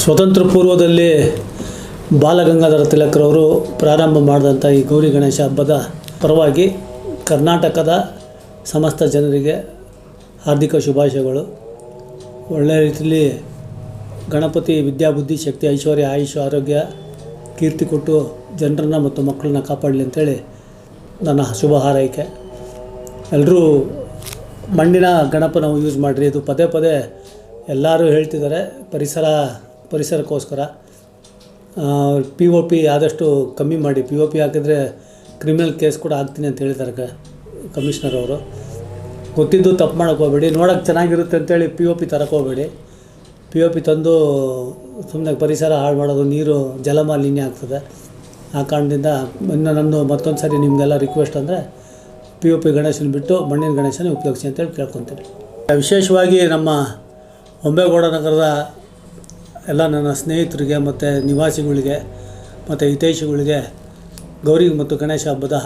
ಸ್ವತಂತ್ರ ಪೂರ್ವದಲ್ಲಿ ಬಾಲಗಂಗಾಧರ ತಿಲಕರವರು ಪ್ರಾರಂಭ ಮಾಡಿದಂಥ ಈ ಗೌರಿ ಗಣೇಶ ಹಬ್ಬದ ಪರವಾಗಿ ಕರ್ನಾಟಕದ ಸಮಸ್ತ ಜನರಿಗೆ ಹಾರ್ದಿಕ ಶುಭಾಶಯಗಳು. ಒಳ್ಳೆಯ ರೀತಿಯಲ್ಲಿ ಗಣಪತಿ ವಿದ್ಯಾಬುದ್ಧಿ, ಶಕ್ತಿ, ಐಶ್ವರ್ಯ, ಆಯುಷ್, ಆರೋಗ್ಯ, ಕೀರ್ತಿ ಕೊಟ್ಟು ಜನರನ್ನು ಮತ್ತು ಮಕ್ಕಳನ್ನ ಕಾಪಾಡಲಿ ಅಂತೇಳಿ ನನ್ನ ಶುಭ ಹಾರೈಕೆ. ಎಲ್ಲರೂ ಮಣ್ಣಿನ ಗಣಪನ ಯೂಸ್ ಮಾಡಿರಿ. ಇದು ಪದೇ ಪದೇ ಎಲ್ಲರೂ ಹೇಳ್ತಿದ್ದಾರೆ, ಪರಿಸರ ಪರಿಸರಕ್ಕೋಸ್ಕರ ಪಿ ಒ ಪಿ ಆದಷ್ಟು ಕಮ್ಮಿ ಮಾಡಿ. ಪಿ ಒ ಪಿ ಹಾಕಿದರೆ ಕ್ರಿಮಿನಲ್ ಕೇಸ್ ಕೂಡ ಆಗ್ತೀನಿ ಅಂತ ಹೇಳಿದ್ದಾರೆ ಕ ಕಮಿಷ್ನರ್ ಅವರು. ಗೊತ್ತಿದ್ದು ತಪ್ಪು ಮಾಡೋಕ್ಕೆ ಹೋಗಬೇಡಿ. ನೋಡೋಕ್ಕೆ ಚೆನ್ನಾಗಿರುತ್ತೆ ಅಂತೇಳಿ ಪಿ ಒ ಪಿ ತರಕ್ಕೆ ಹೋಗಬೇಡಿ. ಪಿ ಒ ಪಿ ತಂದು ಸುಮ್ಮನೆ ಪರಿಸರ ಹಾಳು ಮಾಡೋದು, ನೀರು ಜಲಮಾಲಿನ್ಯ ಆಗ್ತದೆ. ಆ ಕಾರಣದಿಂದ ಇನ್ನು ನಮ್ಮದು ಮತ್ತೊಂದು ಸಾರಿ ನಿಮಗೆಲ್ಲ ರಿಕ್ವೆಸ್ಟ್ ಅಂದರೆ ಪಿ ಒ ಪಿ ಗಣೇಶನ ಬಿಟ್ಟು ಮಣ್ಣಿನ ಗಣೇಶನೇ ಉಪಯೋಗಿಸಿ ಅಂತೇಳಿ ಕೇಳ್ಕೊತೀನಿ. ವಿಶೇಷವಾಗಿ ನಮ್ಮ ಹೊಂಬೇಗೌಡ ನಗರದ ಎಲ್ಲ ನನ್ನ ಸ್ನೇಹಿತರಿಗೆ ಮತ್ತು ನಿವಾಸಿಗಳಿಗೆ ಮತ್ತು ಹಿತೈಷಿಗಳಿಗೆ ಗೌರಿ ಮತ್ತು ಗಣೇಶ ಹಬ್ಬದ